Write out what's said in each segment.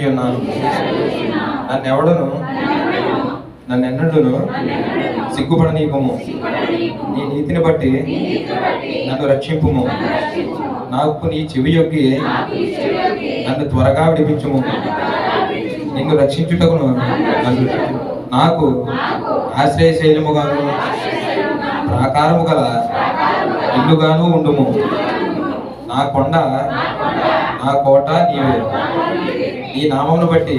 ఉన్నాను నన్ను ఎవడను నన్ను ఎన్నడును సిగ్గుపడనీయకము. నీ నీతిని బట్టి నన్ను రక్షింపుము. నాకు నీ చెవి యొక్కి నన్ను త్వరగా విడిపించుము. నిన్ను రక్షించుటకును నన్ను నాకు ఆశ్రయశైలముగాను ప్రాకారము గల ఇల్లుగాను ఉండుము. నా కొండ నా కోట నీవే. నీ నామమును బట్టి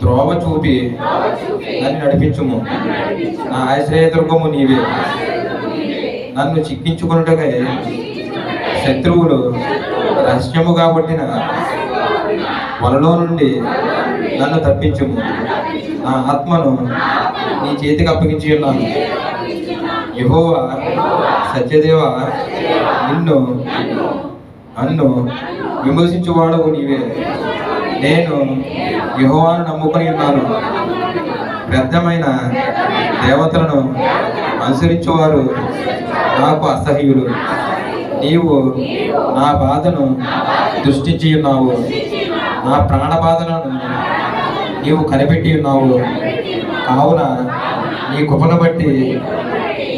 త్రోవ చూపి నన్ను నడిపించుము. నా ఆశ్రయదుర్గము నీవే. నన్ను చిక్కించుకున్నట్టుగా శత్రువులు రహస్యముగా పట్టిన వలలో నుండి నన్ను తప్పించుము. నా ఆత్మను నీ చేతికి అప్పగించి ఉన్నాను యహోవా సత్యదేవ నిన్ను నన్ను విమర్శించువాడవు నీవే. నేను యెహోవాను నమ్ముకొని ఉన్నాను. వ్యర్థమైన దేవతలను అనుసరించేవారు నాకు అసహ్యులు. నీవు నా బాధను దృష్టించి ఉన్నావు. నా ప్రాణ బాధలను నీవు కనిపెట్టి ఉన్నావు. కావున నీ కృపను బట్టి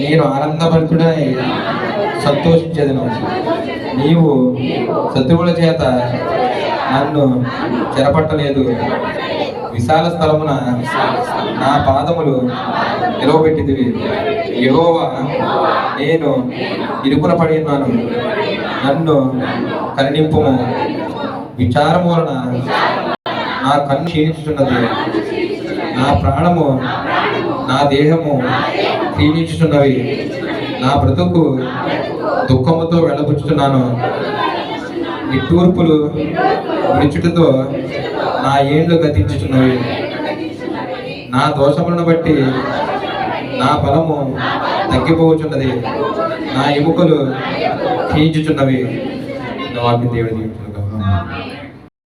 నేను ఆనందభరితుడై సంతోషించేదను నీవు శత్రువుల చేత నన్ను చెరపట్టలేదు. విశాల స్థలమున నా పాదములు నిలవబెట్టిదివి యెహోవా నేను ఇరుకున పడి ఉన్నాను. నన్ను కరుణింపుము. విచారము వలన నా కన్ను క్షీణించుతున్నది నా ప్రాణము నా దేహము క్షీణించుతున్నవి నా బ్రతుకు దుఃఖముతో వెళ్ళబుచ్చుతున్నాను నిట్టూర్పులు విడిచుటతో నా ఏండ్లు గతించుచున్నవి. నా దోషములను బట్టి నా బలము తగ్గిపోవచ్చున్నది నా ఎముకలు క్షీణించుచున్నవి వాక్యం దేవుడి